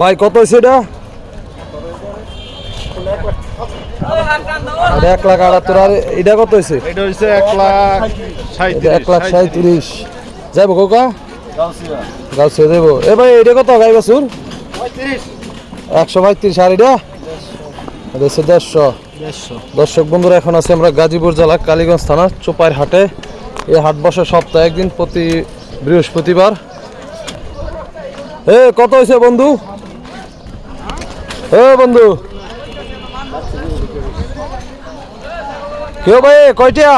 ভাই কত হয়েছে এটা? এক লাখ আটাত্তর আর এটা কত হয়েছে এক লাখ সাঁত্রিশ যাইব কোকা গাছে দেব এ ভাই এটা কত গাই একশো পঁয়ত্রিশ আর এটা? এটা দেড়শো। দর্শক বন্ধুরা এখন আছে আমরা গাজীপুর জেলা কালীগঞ্জ থানা চোপাইর হাটে। এই হাট বসে সপ্তাহে একদিন প্রতি বৃহস্পতিবার। এ কত হয়েছে বন্ধু? বন্ধু। কেউ ভাই কয়টা?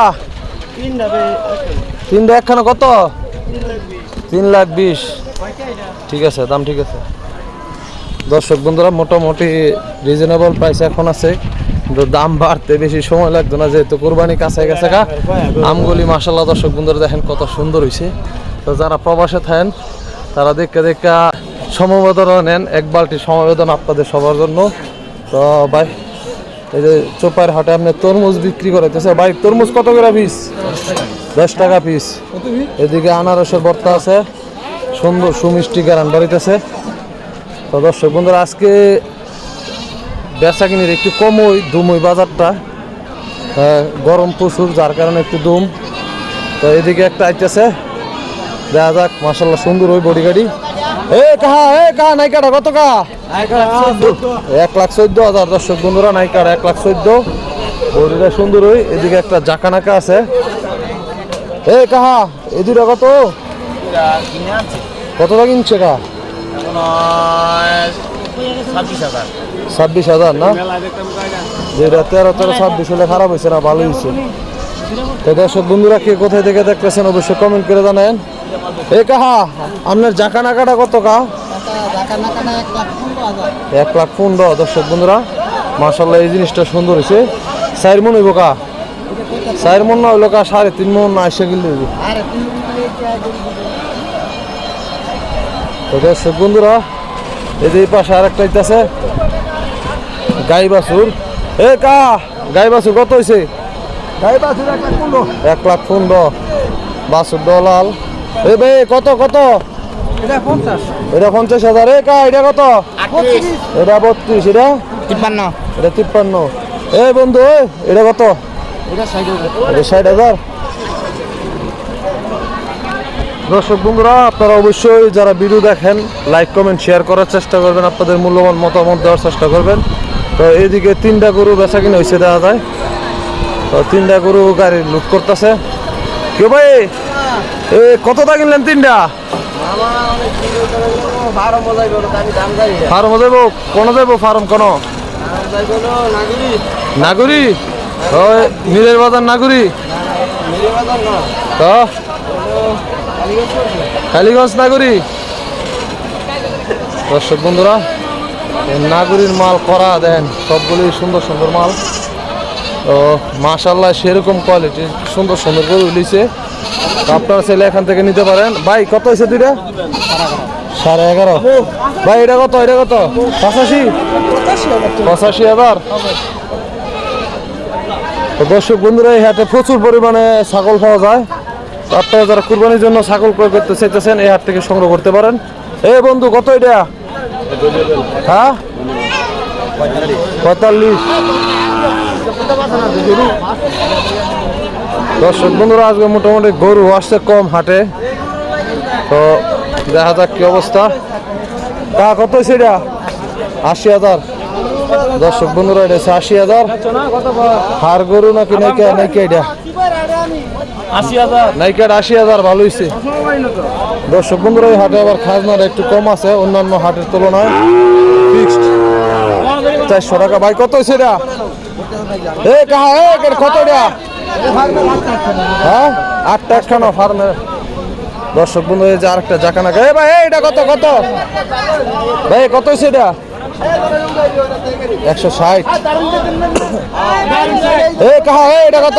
তিনটা একখানা। কত? তিন লাখ বিশ। ঠিক আছে দাম ঠিক আছে। দর্শক বন্ধুরা মোটামুটি রিজনেবল প্রাইস এখন আছে। কিন্তু দাম বাড়তে বেশি সময় লাগতো না যেহেতু কোরবানি কাছে গেছে গা। আমগুলি মাসাল্লাহ দর্শক বন্ধুরা দেখেন কত সুন্দর হয়েছে তো যারা প্রবাসে থাকেন তারা দেখে দেখে সমবেদনা নেন, এক বালতি সমবেদনা আপনাদের সবার জন্য। তো ভাই, এই যে চোপার হাটে আপনি তরমুজ বিক্রি করাইতেছে। ভাই, তরমুজ কত করে পিস? দশ টাকা পিস। এদিকে আনারসের বর্তা আছে। সুন্দর সুমিষ্টি গ্যারান বাড়িতেছে। তো দর্শক বন্ধুরা, আজকে বেচা কিনির একটু কম ওই দুম ওই বাজারটা। গরম প্রচুর, যার কারণে একটু দুম। তো এদিকে একটা আইতেছে। দেখা যাক মাসাল্লাহ সুন্দর ওই বডি গাড়ি। এ কাহা এ কাহা এক লাখ চোদ্দ হাজার বন্ধুরা, নাইকার এক লাখ চোদ্দ। সুন্দর ওই, এদিকে একটা আছে। এ কাহা এই দুটা কত? কত কিনছে ছাব্বিশ হাজার না? ছাব্বিশ হলে খারাপ হয়েছে না ভালো হয়েছে। দর্শক বন্ধুরা, কে কোথায় থেকে দেখতেছেন, অবশ্যই কমেন্ট করে জানেন এ কাহা আপনার জাকা নাকাটা কত কা? এক লাখ পনেরো দর্শক বন্ধুরা মার্শাল্লাহ এই জিনিসটা সুন্দর হয়েছে চার মন হইব কা? চার মন না হইল কা সাড়ে তিন মন আইসা কিনলে হইব। দর্শক বন্ধুরা এই যে এই পাশে আরেকটা আছে গাই বাছুর এ কা গাই বাছুর কত হয়েছে এক লাখ পনেরো। বাছুর দলাল। এ ভাই কত কত? এটা পঞ্চাশ। হাজার। এ কা এটা কত? এটা বত্রিশ এটা? তিপ্পান্ন। এটা তিপ্পান্ন। এ বন্ধু এটা কত? এটা ষাট হাজার। দর্শক বন্ধুরা আপনারা অবশ্যই যারা ভিডিও দেখেন লাইক কমেন্ট শেয়ার করার চেষ্টা করবেন। আপনাদের মূল্যবান মতামত দেওয়ার চেষ্টা করবেন। তো এইদিকে তিনটা গরু বেচা কিনে হয়েছে দেখা যায়। তো তিনটা গরু গাড়ি লুট করতেছে। কেউ ভাই? এ কতটা কিনলেন তিনটা? ফার্ম যাইব, কোন যাইব ফার্ম, কোন? নাগুরি? মিলের বাজার নাগুরি? কালীগঞ্জ নাগুরি? দর্শক বন্ধুরা, নাগুরির মাল করা, দেন সবগুলি সুন্দর সুন্দর মাল। তো মাশাল্লাহ সেরকম কোয়ালিটি সুন্দর সুন্দর করে উলিছে। আপনারা চাইলে এখান থেকে নিতে পারেন। ভাই, কত হয়েছে দুইটা? সাড়ে এগারো। ভাই, এটা কত? এটা কত? পঁচাশি? পঁচাশি হাজার দর্শক বন্ধুরা, এই হাটে প্রচুর পরিমাণে ছাগল পাওয়া যায়। আপনারা যারা কুরবানির জন্য ছাগল ক্রয় করতে চাইতেছেন, এই হাট থেকে সংগ্রহ করতে পারেন। এ বন্ধু, কত এটা? হ্যাঁ? পঁয়তাল্লিশ। দর্শক বন্ধুরা আজকে মোটামুটি গরু আসছে কম হাটে। তো দেখা যাক কি অবস্থা। তা কত এটা? আশি হাজার। দর্শক বন্ধুরা এটা আশি হাজার। হার গরু নাকি নাইকা নাইকা এটা? নাইকার আশি হাজার ভালো হয়েছে দর্শক বন্ধুরা এই হাটে আবার খাজনাটা একটু কম আছে অন্যান্য হাটের তুলনায়। ফিক্সড। চারশো টাকা। ভাই কত হয়েছে এটা? এ, কাহা, এ কত হ্যাঁ? আটটা একখানা ফার্মে দর্শক বন্ধু, এই যে আরেকটা জাকানা এ, ভাই এটা কত কত? ভাই, কত হয়েছে এটা? একশো ষাট। এ, কাহা, এ, এটা কত?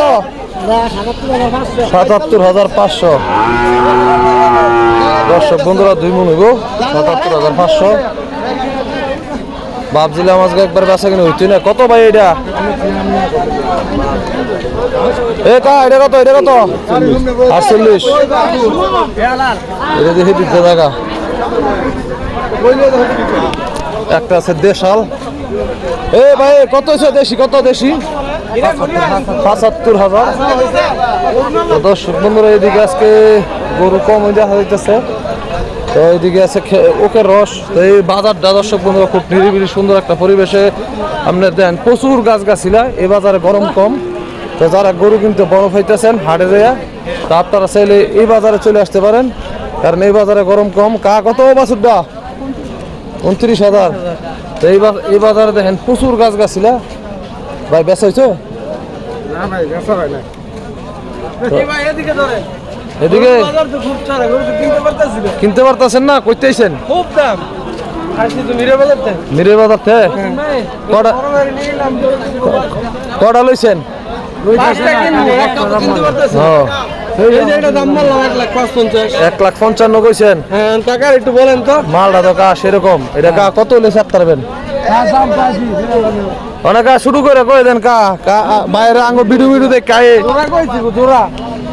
সাতাত্তর হাজার পাঁচশো। দর্শক বন্ধুরা, দুই মন হইব সাতাত্তর হাজার পাঁচশো। ভাবছিলাম আজকে একবার বেচা কিনে না। কত ভাই এটা? এ কা কত, এটা কত? একটা আছে দেশাল। এ ভাই, কত দেশি কত দেশি? পঁচাত্তর হাজার। এদিকে আজকে গরু কম দেখা যাইতেছে তো এইদিকে আছে খে- ওকে রস। তো এই বাজারটা দর্শক বন্ধুরা খুব নিরিবিলি সুন্দর একটা পরিবেশে আপনার দেন প্রচুর গাছ গাছিলা এই বাজারে গরম কম। তো যারা গরু কিনতে বরফ হইতেছেন হাটে যায় তা আপনারা চাইলে এই বাজারে চলে আসতে পারেন। কারণ এই বাজারে গরম কম। কা কত বাছুরটা উনত্রিশ হাজার। তো এই এই বাজারে দেখেন প্রচুর গাছ গাছিলা ভাই বেচা হয়েছে না ভাই ব্যবসা হয় না ভাই এদিকে কিনতে পারতেছেন না? কইতেছেন? খুব দাম। মিরে বাজার থেকে। কটা লইছেন? এক লাখ পঞ্চান্ন কইছেন? হ্যাঁ একটু বলেন তো। মালটা তো কা সেরকম? এটা কা কত হলে পারবেন অনেক শুরু করে কই দেন কা? কা বাইরে আঙ্গ বিডু বিডু দেখ কায়ে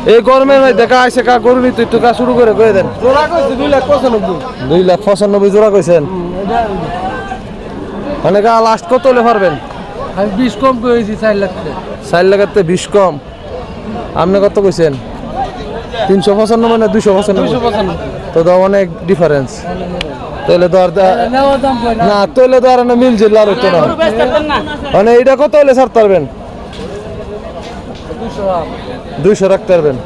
এই গরমের মধ্যে দেখা আইছে কা গরু নিতে একটু কা শুরু করে কই দেন। জোড়া কইছি দুই লাখ পঁচানব্বই। দুই লাখ পঁচানব্বই জোড়া কইছেন? অনেক লাস্ট কত হলে পারবেন? আমি বিশ কম করেছি চার লাখ টাকা চার লাখাতে বিশ কম। আপনি কত কইছেন? তিনশো পঁচানব্বই না দুইশো পঁচানব্বই? দুশো পঁচানব্বই। তো তো অনেক ডিফারেন্স তাহলে তো আর না? তাহলে তো আর না মিল জিল্লা আর হইতো না। মানে এইটা কত হলে ছাড়তে পারবেন? দুইশো রাখতে পারবেন।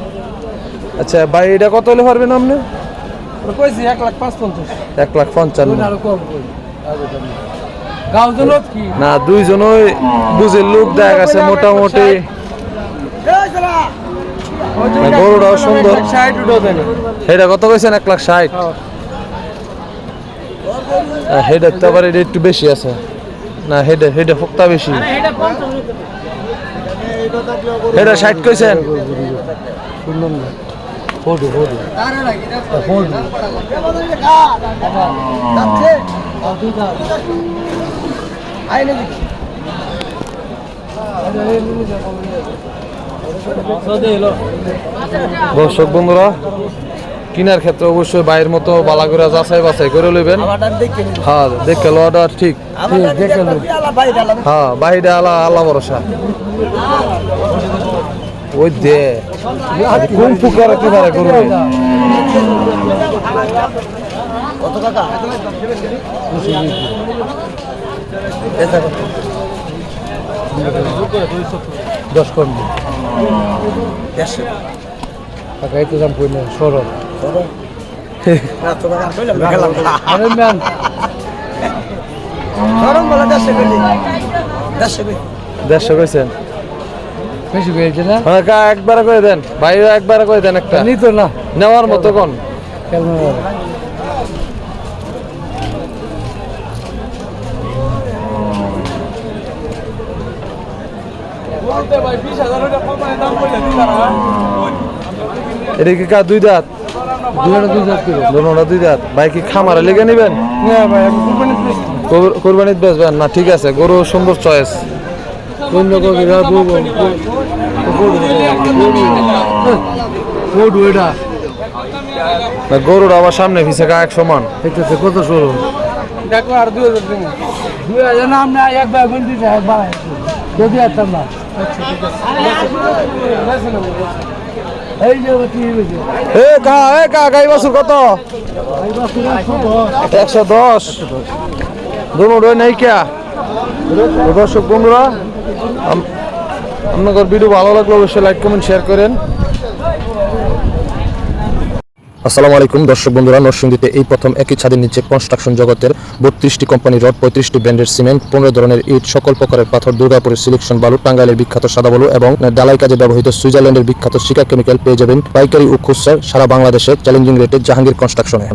আচ্ছা ভাই এটা কত হলে পারবেন আপনি? কইছি এক লাখ পাঁচ পঞ্চাশ এক লাখ পঞ্চান্ন। আরও কম কই জনত কি? না দুইজনই বুঝে লোক দেখা গেছে মোটামুটি। গরুটাও সুন্দর। এটা কত কইছেন? এক লাখ ষাট। হেডের তো আবার এটা একটু বেশি আছে। না হেডে হেডে ফোকটা বেশি। হেডে ষাট কইছেন? ফোটু ফোটু দর্শক বন্ধুরা কিনার ক্ষেত্রে অবশ্যই বাইরের মতো বালাগুড়া যাচাই বাছাই করে লইবেন। হ্যাঁ দেখে লওয়াটা ঠিক। দেখে হ্যাঁ বাইরে আলা আল্লাহ ভরসা। ওই দে। কোন ফুকার কি করবে দশ কম টাকা? এই তো দাম কই না ম্যান দেড়শো কইছেন। বেশি পেয়েছে না? একবার করে দেন? বাইরে একবার করে দেন একটা? নিত না। নেওয়ার মতো কোন? কেন এটা কি কা দুই দাঁত? দুটা দুই দাঁত ভাই কি খামারে লেগে নিবেন? না ভাই আমি কোম্পানি কোর- কোরবানিত বেচবেন না ঠিক আছে গরু সুন্দর চয়েস কোন লোক কোড গরুর আবার সামনে পিছে কা এক সমান কত সরু। দেখো আর দুই হাজার দিন। দুই হাজার না আমরা একবার বলতে চাই একবার যদি আসতাম না। গাই কত? একশো দশ। দর্শক বন্ধুরা আপনাদের ভিডিও ভালো লাগল অবশ্যই লাইক কমেন্ট শেয়ার করেন। আসসালামু আলাইকুম, দর্শক বন্ধুরা, নরসিংদীতে এই প্রথম একই ছাদের নিচে কনস্ট্রাকশন জগতের বত্রিশটি কোম্পানি রড পঁয়ত্রিশটি ব্র্যান্ডের সিমেন্ট পনেরো ধরনের ইট, সকল প্রকারের পাথর, দুর্গাপুরের সিলেকশন বালু, টাঙ্গাইলের বিখ্যাত সাদা বালু এবং ডালাই কাজে ব্যবহৃত সুইজারল্যান্ডের বিখ্যাত শিকা কেমিক্যাল পেয়ে যাবেন পাইকারি ও খুচরা সারা বাংলাদেশের চ্যালেঞ্জিং রেটে জাহাঙ্গীর কনস্ট্রাকশনে